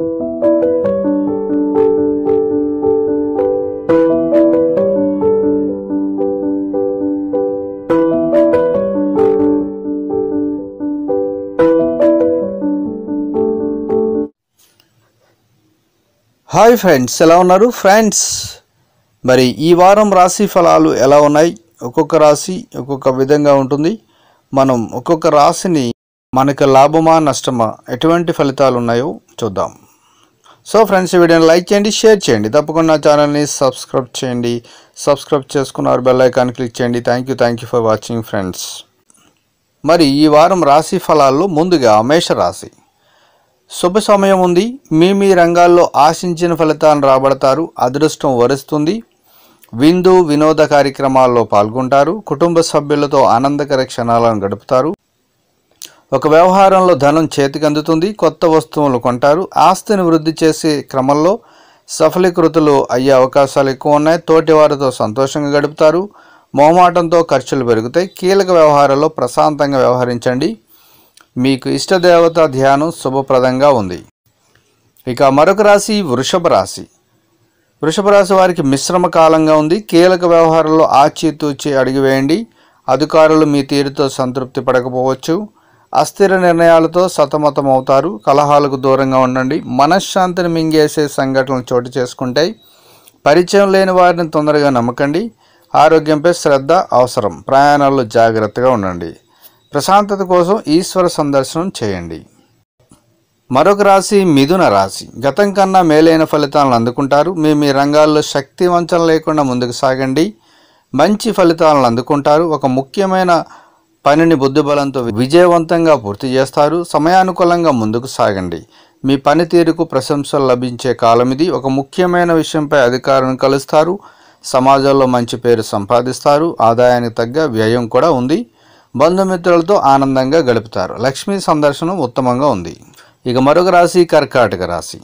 Hi friends ఎలా ఉన్నారు? Friends మరి ఈ వారం రాశి ఫలాలు ఎలా ఉన్నాయి? ఒక్కొక్క రాశి ఒక్కొక్క విధంగా ఉంటుంది. మనం ఒక్కొక్క రాశిని మనకు లాభమా నష్టమా ఎటువంటి ఫలితాలు ఉన్నాయో చూద్దాం. సో ఫ్రెండ్స్ ఈ వీడియోని లైక్ చేయండి షేర్ చేయండి. తప్పకుండా ఛానల్ని సబ్స్క్రైబ్ చేయండి. సబ్స్క్రైబ్ చేసుకున్నారు బెల్ ఐకాన్ క్లిక్ చేయండి. Thank you thank you for watching friends మరి ఈ వారం రాశి ఫలాల్లో ముందుగా మేషరాశి. శుభ సమయం ఉంది. మీ మీ రంగాల్లో ఆశించిన ఫలితాలను రాబడతారు. అదృష్టం వరుస్తుంది. విందు వినోద కార్యక్రమాల్లో పాల్గొంటారు. కుటుంబ సభ్యులతో ఆనందకర క్షణాలను గడుపుతారు. ఒక వ్యవహారంలో ధనం చేతికి అందుతుంది కొత్త వస్తువులు కొంటారు. ఆస్తిని వృద్ధి చేసే క్రమంలో సఫలీకృతులు అయ్యే అవకాశాలు ఎక్కువ ఉన్నాయి. తోటివారితో సంతోషంగా గడుపుతారు. మొహమాటంతో ఖర్చులు పెరుగుతాయి. కీలక వ్యవహారాల్లో ప్రశాంతంగా వ్యవహరించండి. మీకు ఇష్టదేవత ధ్యానం శుభప్రదంగా ఉంది. ఇక మరొక రాశి వృషభ రాశి. వృషభ రాశి వారికి మిశ్రమ కాలంగా ఉంది. కీలక వ్యవహారంలో ఆచితూచి అడిగివేయండి అధికారులు మీ తీరుతో సంతృప్తి పడకపోవచ్చు. అస్థిర నిర్ణయాలతో సతమతం అవుతారు. కలహాలకు దూరంగా ఉండండి. మనశ్శాంతిని మింగేసే సంఘటనలు చోటు చేసుకుంటాయి. పరిచయం లేని వారిని తొందరగా నమ్మకండి. ఆరోగ్యంపై శ్రద్ధ అవసరం. ప్రయాణాల్లో జాగ్రత్తగా ఉండండి. ప్రశాంతత కోసం ఈశ్వర సందర్శనం చేయండి. మరొక రాశి మిథున రాశి. గతం కన్నా మేలైన ఫలితాలను అందుకుంటారు. మీ మీ రంగాల్లో శక్తి వంచన లేకుండా ముందుకు సాగండి. మంచి ఫలితాలను అందుకుంటారు. ఒక ముఖ్యమైన పనిని బుద్ధిబలంతో విజయవంతంగా పూర్తి చేస్తారు. సమయానుకూలంగా ముందుకు సాగండి. మీ పనితీరుకు ప్రశంసలు లభించే కాలం ఇది. ఒక ముఖ్యమైన విషయంపై అధికారులను కలుస్తారు. సమాజంలో మంచి పేరు సంపాదిస్తారు. ఆదాయానికి తగ్గ వ్యయం కూడా ఉంది. బంధుమిత్రులతో ఆనందంగా గడుపుతారు. లక్ష్మీ సందర్శనం ఉత్తమంగా ఉంది. ఇక మరొక రాశి కర్కాటక రాశి.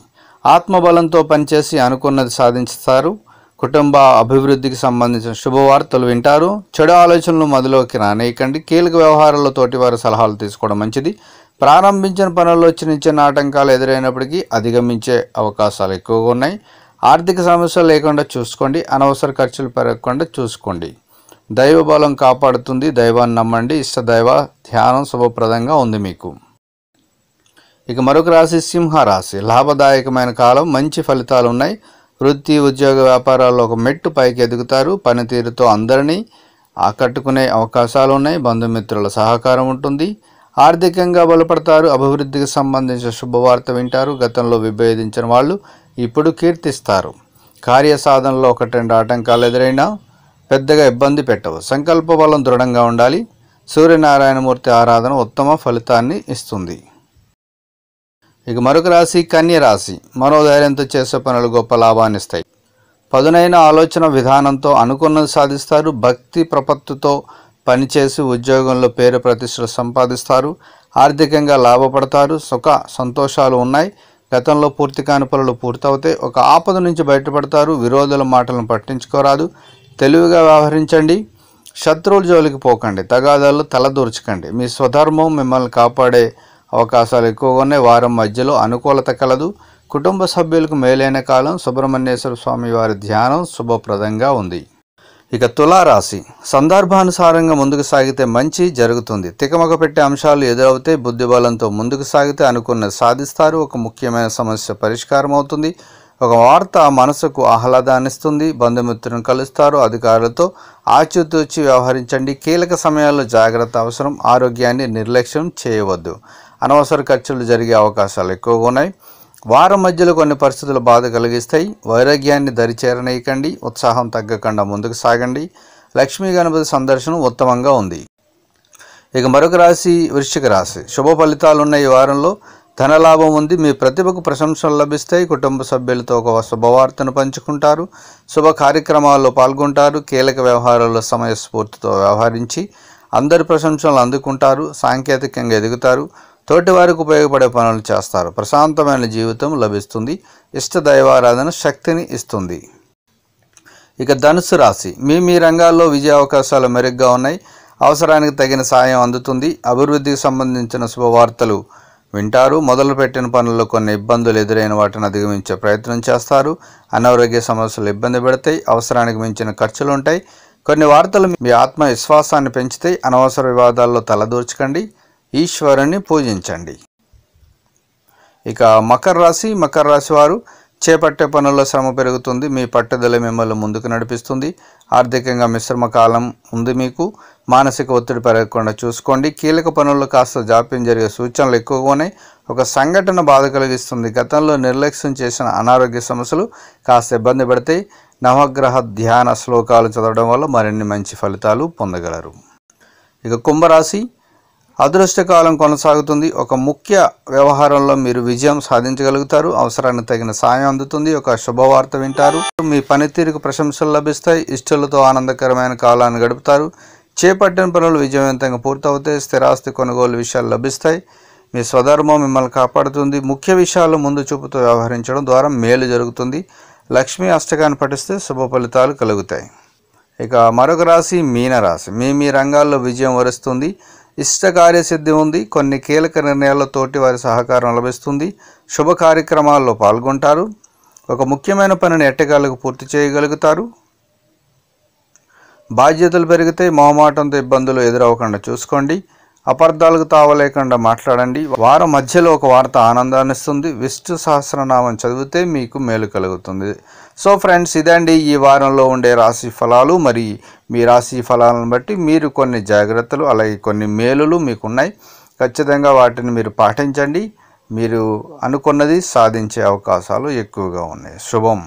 ఆత్మబలంతో పనిచేసి అనుకున్నది సాధించుతారు. కుటుంబ అభివృద్ధికి సంబంధించిన శుభవార్తలు వింటారు. చెడు ఆలోచనలు మదిలోకి రానేయకండి. కీలక వ్యవహారాల్లో తోటివారి సలహాలు తీసుకోవడం మంచిది. ప్రారంభించిన పనుల్లో చిన్న చిన్న ఆటంకాలు ఎదురైనప్పటికీ అధిగమించే అవకాశాలు ఎక్కువగా ఉన్నాయి. ఆర్థిక సమస్యలు లేకుండా చూసుకోండి. అనవసర ఖర్చులు పెరగకుండా చూసుకోండి. దైవ బలం కాపాడుతుంది. దైవాన్ని నమ్మండి. ఇష్ట దైవ ధ్యానం శుభప్రదంగా ఉంది మీకు. ఇక మరొక రాశి సింహ రాశి. లాభదాయకమైన కాలం. మంచి ఫలితాలు ఉన్నాయి. వృత్తి ఉద్యోగ వ్యాపారాల్లో ఒక మెట్టు పైకి ఎదుగుతారు పనితీరుతో అందరినీ ఆకట్టుకునే అవకాశాలు ఉన్నాయి బంధుమిత్రుల సహకారం ఉంటుంది. ఆర్థికంగా బలపడతారు. అభివృద్ధికి సంబంధించిన శుభవార్త వింటారు. గతంలో విభేదించిన వాళ్ళు ఇప్పుడు కీర్తిస్తారు. కార్యసాధనలో ఒకటి రెండు ఆటంకాలు ఎదురైనా పెద్దగా ఇబ్బంది పెట్టవు. సంకల్ప బలం దృఢంగా ఉండాలి. సూర్యనారాయణమూర్తి ఆరాధన ఉత్తమ ఫలితాన్ని ఇస్తుంది. ఇక మరొక రాశి కన్య రాశి. మనోధైర్యంతో చేసే పనులు గొప్ప లాభాన్ని ఇస్తాయి. పదునైన ఆలోచన విధానంతో అనుకున్నది సాధిస్తారు. భక్తి ప్రపత్తుతో పనిచేసి ఉద్యోగంలో పేరు ప్రతిష్టలు సంపాదిస్తారు. ఆర్థికంగా లాభపడతారు. సుఖ సంతోషాలు ఉన్నాయి. గతంలో పూర్తి కాని పనులు పూర్తవుతాయి ఒక ఆపద నుంచి బయటపడతారు. విరోధుల మాటలను పట్టించుకోరాదు. తెలివిగా వ్యవహరించండి. శత్రువుల జోలికి పోకండి. తగాదాలు తలదూర్చకండి. మీ స్వధర్మం మిమ్మల్ని కాపాడే అవకాశాలు ఎక్కువగా ఉన్నాయి. వారం మధ్యలో అనుకూలత కలదు. కుటుంబ సభ్యులకు మేలైన కాలం. సుబ్రహ్మణ్యేశ్వర స్వామి వారి ధ్యానం శుభప్రదంగా ఉంది. ఇక తులారాశి. సందర్భానుసారంగా ముందుకు సాగితే మంచి జరుగుతుంది. తికమక పెట్టే అంశాలు ఎదురవుతే బుద్ధిబలంతో ముందుకు సాగితే అనుకున్న సాధిస్తారు. ఒక ముఖ్యమైన సమస్య పరిష్కారం అవుతుంది ఒక వార్త మనసుకు ఆహ్లాదాన్నిస్తుంది. బంధుమిత్రులను కలుస్తారు. అధికారులతో ఆచితూచి వ్యవహరించండి. కీలక సమయాల్లో జాగ్రత్త అవసరం. ఆరోగ్యాన్ని నిర్లక్ష్యం చేయవద్దు. అనవసర ఖర్చులు జరిగే అవకాశాలు ఎక్కువగా ఉన్నాయి. వారం మధ్యలో కొన్ని పరిస్థితులు బాధ కలిగిస్తాయి. వైరాగ్యాన్ని దరిచేరనీయకండి. ఉత్సాహం తగ్గకుండా ముందుకు సాగండి. లక్ష్మీ గణపతి సందర్శనం ఉత్తమంగా ఉంది. ఇక మరొక రాశి వృశ్చిక రాశి. శుభ ఫలితాలు ఉన్న ఈ వారంలో ధనలాభం ఉంది. మీ ప్రతిభకు ప్రశంసలు లభిస్తాయి. కుటుంబ సభ్యులతో ఒక శుభవార్తను పంచుకుంటారు. శుభ కార్యక్రమాల్లో పాల్గొంటారు. కీలక వ్యవహారాల్లో సమయస్ఫూర్తితో వ్యవహరించి అందరి ప్రశంసలు అందుకుంటారు. సాంకేతికంగా ఎదుగుతారు. తోటివారికి ఉపయోగపడే పనులు చేస్తారు. ప్రశాంతమైన జీవితం లభిస్తుంది. ఇష్ట దైవారాధన శక్తిని ఇస్తుంది. ఇక ధనుసు రాశి. మీ మీ రంగాల్లో విజయ అవకాశాలు మెరుగ్గా ఉన్నాయి. అవసరానికి తగిన సాయం అందుతుంది. అభివృద్ధికి సంబంధించిన శుభవార్తలు వింటారు. మొదలుపెట్టిన పనుల్లో కొన్ని ఇబ్బందులు ఎదురైన వాటిని అధిగమించే ప్రయత్నం చేస్తారు. అనారోగ్య సమస్యలు ఇబ్బంది పెడతాయి. అవసరానికి మించిన ఖర్చులు ఉంటాయి. కొన్ని వార్తలు మీ ఆత్మవిశ్వాసాన్ని పెంచుతాయి. అనవసర వివాదాల్లో తలదూర్చకండి. ఈశ్వరుణ్ణి పూజించండి. ఇక మకర రాశి మకర రాశి వారు చేపట్టే పనుల్లో శ్రమ పెరుగుతుంది. మీ పట్టుదల మిమ్మల్ని ముందుకు నడిపిస్తుంది. ఆర్థికంగా మిశ్రమ కాలం ఉంది మీకు. మానసిక ఒత్తిడి పెరగకుండా చూసుకోండి. కీలక పనుల్లో కాస్త జాప్యం జరిగే సూచనలు ఎక్కువగా ఉన్నాయి. ఒక సంఘటన బాధ కలిగిస్తుంది. గతంలో నిర్లక్ష్యం చేసిన అనారోగ్య సమస్యలు కాస్త ఇబ్బంది పడతాయి. నవగ్రహ ధ్యాన శ్లోకాలు చదవడం వల్ల మరిన్ని మంచి ఫలితాలు పొందగలరు. ఇక కుంభరాశి అదృష్టకాలం కొనసాగుతుంది. ఒక ముఖ్య వ్యవహారంలో మీరు విజయం సాధించగలుగుతారు. అవసరానికి తగిన సాయం అందుతుంది. ఒక శుభవార్త వింటారు. మీ పనితీరుకు ప్రశంసలు లభిస్తాయి. ఇష్టలతో ఆనందకరమైన కాలాన్ని గడుపుతారు. చేపట్టిన పనులు విజయవంతంగా పూర్తవుతాయి. స్థిరాస్తి కొనుగోలు విషయాలు లభిస్తాయి. మీ స్వధర్మం మిమ్మల్ని కాపాడుతుంది. ముఖ్య విషయాలు ముందు చూపుతో వ్యవహరించడం ద్వారా మేలు జరుగుతుంది. లక్ష్మీ అష్టకాన్ని పఠిస్తే శుభ ఫలితాలు కలుగుతాయి. ఇక మరొక రాశి మీనరాశి. మీ మీ రంగాల్లో విజయం వరుస్తుంది. ఇష్ట కార్యసిద్ధి ఉంది. కొన్ని కీలక నిర్ణయాల్లో తోటి వారి సహకారం లభిస్తుంది. శుభ కార్యక్రమాల్లో పాల్గొంటారు. ఒక ముఖ్యమైన పనిని ఎట్టగాలకు పూర్తి చేయగలుగుతారు. బాధ్యతలు పెరిగితే మొహమాటంతో ఇబ్బందులు ఎదురవ్వకుండా చూసుకోండి. అపార్థాలకు తావలేకుండా మాట్లాడండి. వారం మధ్యలో ఒక వార్త ఆనందాన్ని ఇస్తుంది. విష్ణు సహస్రనామం చదివితే మీకు మేలు కలుగుతుంది. సో ఫ్రెండ్స్ ఇదండి ఈ వారంలో ఉండే రాశి ఫలాలు. మరి మీ రాశి ఫలాలను బట్టి మీరు కొన్ని జాగ్రత్తలు అలాగే కొన్ని మేలులు మీకు ఉన్నాయి ఖచ్చితంగా వాటిని మీరు పాటించండి. మీరు అనుకున్నది సాధించే అవకాశాలు ఎక్కువగా ఉన్నాయి. శుభం.